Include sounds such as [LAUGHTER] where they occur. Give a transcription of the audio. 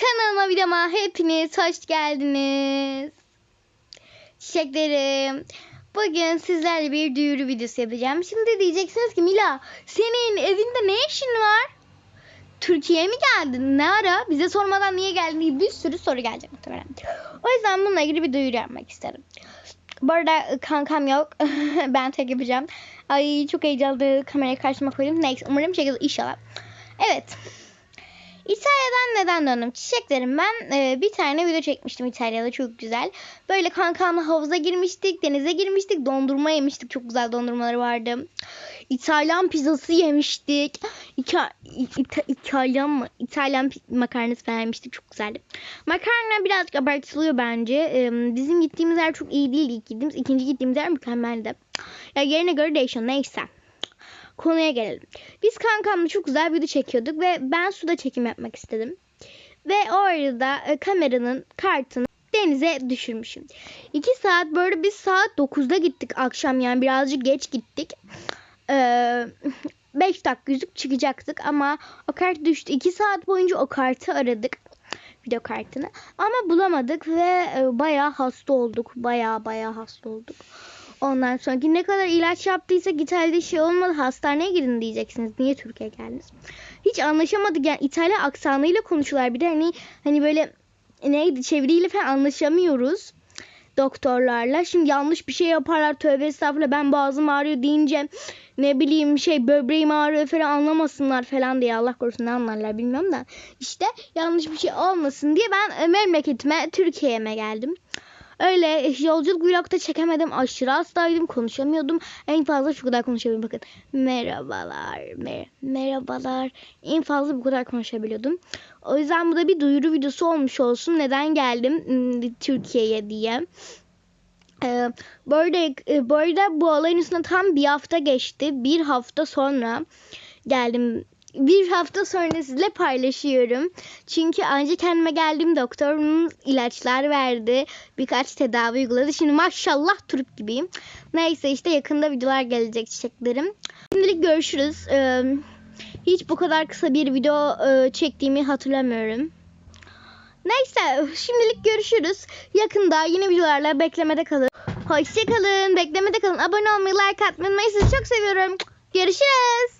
Kanalıma videoma hepiniz hoş geldiniz. Çiçeklerim. Bugün sizlerle bir duyuru videosu yapacağım. Şimdi diyeceksiniz ki Mila senin evinde ne işin var? Türkiye'ye mi geldin? Ne ara? Bize sormadan niye geldin bir sürü soru gelecek muhtemelen. O yüzden bununla ilgili bir duyuru yapmak istedim. Bu arada kankam yok. [LAUGHS] ben tek yapacağım. Ay çok heyecanlı kamerayı karşıma koydum. Neyse umarım çekilir inşallah. Evet. İtalya'dan neden döndüm? Çiçeklerim ben e, bir tane video çekmiştim İtalya'da çok güzel. Böyle kankamla havuza girmiştik, denize girmiştik, dondurma yemiştik. Çok güzel dondurmaları vardı. İtalyan pizzası yemiştik. İka, İta- İtalyan mı? İtalyan makarnası falan yemiştik. Çok güzeldi. Makarna birazcık abartılıyor bence. E, bizim gittiğimiz yer çok iyi değildi ilk gittiğimiz. ikinci gittiğimiz yer mükemmeldi. Ya yerine göre değişiyor. Neyse konuya gelelim. Biz kankamla çok güzel video çekiyorduk ve ben suda çekim yapmak istedim. Ve o arada e, kameranın kartını denize düşürmüşüm. 2 saat böyle biz saat 9'da gittik akşam yani birazcık geç gittik. 5 dakika yüzük çıkacaktık ama o kart düştü. 2 saat boyunca o kartı aradık. Video kartını. Ama bulamadık ve e, bayağı hasta olduk. Bayağı bayağı hasta olduk. Ondan sonra ne kadar ilaç yaptıysa İtalya'da şey olmadı hastaneye gidin diyeceksiniz. Niye Türkiye'ye geldiniz? Hiç anlaşamadık yani İtalya aksanıyla konuşuyorlar. Bir de hani hani böyle neydi çeviriyle falan anlaşamıyoruz doktorlarla. Şimdi yanlış bir şey yaparlar tövbe estağfurullah ben boğazım ağrıyor deyince ne bileyim şey böbreğim ağrıyor falan anlamasınlar falan diye Allah korusun ne anlarlar bilmiyorum da. İşte yanlış bir şey olmasın diye ben memleketime Türkiye'me geldim. Öyle yolculuk vlogda çekemedim. Aşırı hastaydım. Konuşamıyordum. En fazla şu kadar konuşabiliyorum. Bakın. Merhabalar. Mer merhabalar. En fazla bu kadar konuşabiliyordum. O yüzden bu da bir duyuru videosu olmuş olsun. Neden geldim hmm, Türkiye'ye diye. Ee, bu, arada, e, bu arada bu olayın üstüne tam bir hafta geçti. Bir hafta sonra geldim bir hafta sonra sizle paylaşıyorum. Çünkü önce kendime geldim doktorum ilaçlar verdi. Birkaç tedavi uyguladı. Şimdi maşallah turp gibiyim. Neyse işte yakında videolar gelecek çiçeklerim. Şimdilik görüşürüz. Ee, hiç bu kadar kısa bir video e, çektiğimi hatırlamıyorum. Neyse şimdilik görüşürüz. Yakında yeni videolarla beklemede kalın. Hoşçakalın. Beklemede kalın. Abone olmayı, like atmayı unutmayın. Sizi çok seviyorum. Görüşürüz.